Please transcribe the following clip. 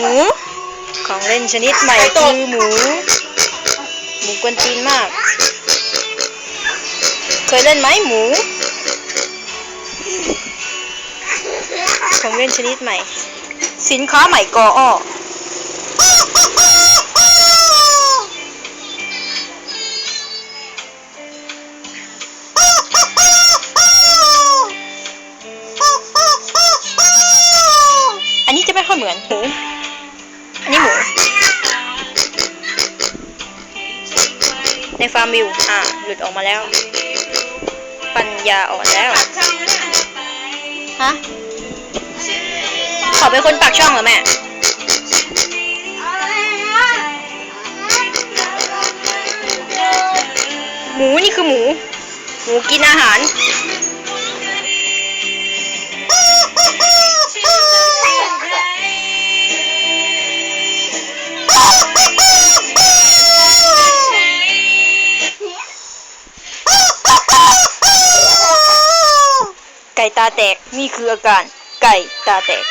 หมู ของเล่นชนิดใหม่คือหมู หมูกวนตีนมาก เคยเล่นไหมหมู ของเล่นชนิดใหม่ สินค้าใหม่กออ้ออันนี้จะไม่ค่อยเหมือนหมู ในฟาร์มวิว อ่า หลุดออกมาแล้ว ปัญญาอ่อนแล้วฮะ ขอเป็นคนปากช่องเหรอแม่ หมูนี่คือหมู หมูกินอาหาร ไก่ตาแตกนี่คืออาการไก่ตาแตก